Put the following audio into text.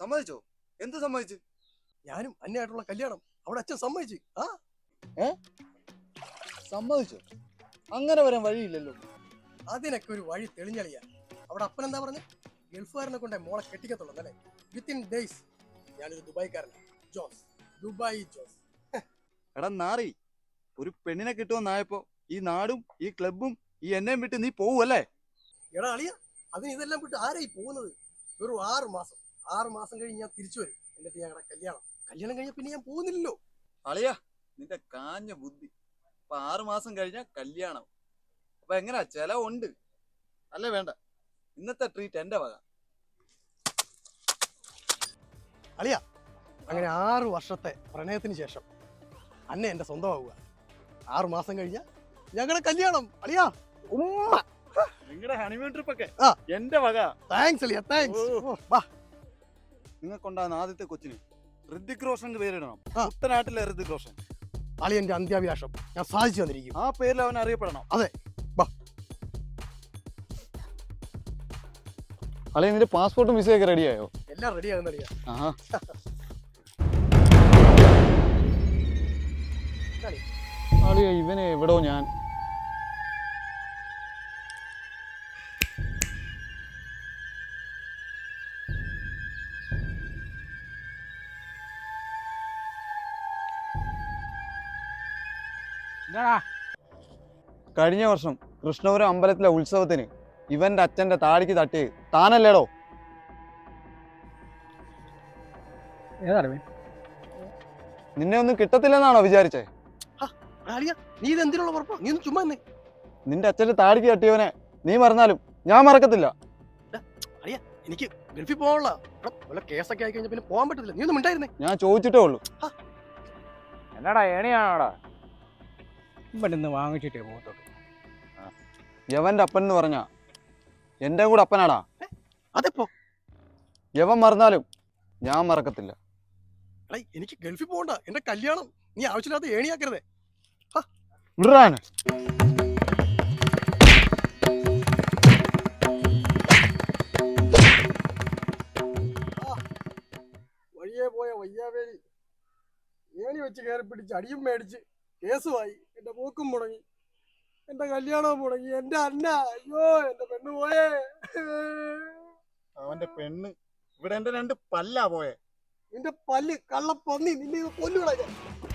സമ്മതിച്ചോ എന്ത് സമ്മതിച്ചു? ഞാനും അന്നയായിട്ടുള്ള കല്യാണം അവിടെ അച്ഛൻ സമ്മതിച്ചു. ആ? സമ്മതിച്ചോ? അങ്ങനെ വരാൻ വഴിയില്ലല്ലോ. അതിനൊക്കെ ഒരു വഴി തെളിഞ്ഞളിയാ. അവിടെ അപ്പൻ എന്താ പറഞ്ഞു? ഗൾഫുകാരനെ കൊണ്ടേ മോളെ കെട്ടിക്കത്തുള്ളൂ അല്ലേ? വിത്തിൻ ഡേയ്സ് ഞാനൊരു ദുബായിക്കാരനാണ് ജോസ്. ദുബായ് ജോസ്. എടാ നാറി ഒരു പെണ്ണിനെ കിട്ടുമെന്നായപ്പോ ഈ നാടും ഈ ക്ലബും ഈ എന്നെയും വിട്ട് നീ പോവല്ലേ? എടാ അളിയ അതിന് ഇതെല്ലാം വിട്ട് ആരായി പോകുന്നത്? വെറും ആറ് മാസം. ആറ് മാസം കഴിഞ്ഞ് ഞാൻ തിരിച്ചു വരും. എന്നിട്ട് ഞങ്ങളുടെ കല്യാണം. കല്യാണം കഴിഞ്ഞ പിന്നെ ഞാൻ പോകുന്നില്ലല്ലോ. അളിയാ നിന്റെ കാഞ്ഞ ബുദ്ധി. അപ്പൊ ആറു മാസം കഴിഞ്ഞാ കല്യാണം. അപ്പൊ എങ്ങനാ? ചെലവുണ്ട്. അല്ല വേണ്ട. ഇന്നത്തെ ട്രീറ്റ് എന്റെ വക. അങ്ങനെ ആറ് വർഷത്തെ പ്രണയത്തിന് ശേഷം അന്നെ എന്റെ സ്വന്തമാവുക ആറു മാസം കഴിഞ്ഞ ഞങ്ങളുടെ കല്യാണം. അളിയാ ഉമ്മ! നിങ്ങളുടെ ഹണിമൂൺ ട്രിപ്പ് ഒക്കെ ആ. എന്റെ വക. Thanks thanks. വാ. നിങ്ങൾക്കുണ്ടാകുന്ന ആദ്യത്തെ കൊച്ചിന് ഋതിക് റോഷൻ പേരിടണം. കുട്ടനാട്ടിലെ ഋതിക് റോഷൻ. അളിയന്റെ അന്ത്യാഭിലാഷം. ഞാൻ സാധിച്ചു വന്നിരിക്കും. ആ പേരിൽ അവൻ അറിയപ്പെടണം. അതെ. വാ. അളിയ നിന്റെ പാസ്പോർട്ടും വിസയൊക്കെ റെഡിയായോ എല്ലാം റെഡി ആകുന്ന അളിയ. ആഹാ. അളിയ ഇവനെ എവിടോ ഞാൻ കഴിഞ്ഞ വർഷം കൃഷ്ണപുരം അമ്പലത്തിലെ ഉത്സവത്തിന് ഇവന്റെ അച്ഛന്റെ താടിക്ക് തട്ടി താനല്ലേടോ? നിന്നെ ഒന്നും കിട്ടത്തില്ലെന്നാണോ വിചാരിച്ചേ? നീ ഇത് എന്തിനുള്ള ഉറപ്പാ? നീ ഒന്ന് ചുമ്മാ നിന്റെ അച്ഛന്റെ താടിക്ക് തട്ടിയവനെ നീ മറന്നാലും ഞാൻ മറക്കത്തില്ല. എനിക്ക് ഗൾഫിൽ പോകാനുള്ള വല്ല കേസൊക്കെ ആയി കഴിഞ്ഞാൽ പിന്നെ പോകാൻ പറ്റത്തില്ല. നീ ഒന്നും ഉണ്ടായിരുന്നേ ഞാൻ ചോദിച്ചിട്ടേ ഉള്ളൂ. എന്നാടാ ഏണിയാണോടാ? ഇവിടെ നിന്ന് വാങ്ങിച്ചിട്ടേ പോകത്തോട്ട് യവന്റെ അപ്പൻ എന്ന് പറഞ്ഞ? എന്റെ കൂടെ അപ്പനാടാ? അതെപ്പോ? യവൻ മറന്നാലും ഞാൻ മറക്കത്തില്ല. എടാ എനിക്ക് ഗൾഫിൽ പോകണ്ട. എന്റെ കല്യാണം നീ ആവശ്യമില്ലാത്ത ഏണിയാക്കരുതേ. വഴിയെ പോയ വയ്യാവേലി. ഏണി വെച്ച് കയറി പിടിച്ച് അടിയും മേടിച്ച് കേസുമായി. എന്റെ പോക്കും മുടങ്ങി. എന്റെ കല്യാണവും മുടങ്ങി. എന്റെ അന്ന. അയ്യോ എന്റെ പെണ്ണ് പോയേ. അവന്റെ പെണ്ണ്. ഇവിടെ എന്റെ രണ്ട് പല്ലാ പോയെ. നിന്റെ പല്ല് കള്ളപ്പന്നി. നിന്നെ കൊല്ലുവിടാ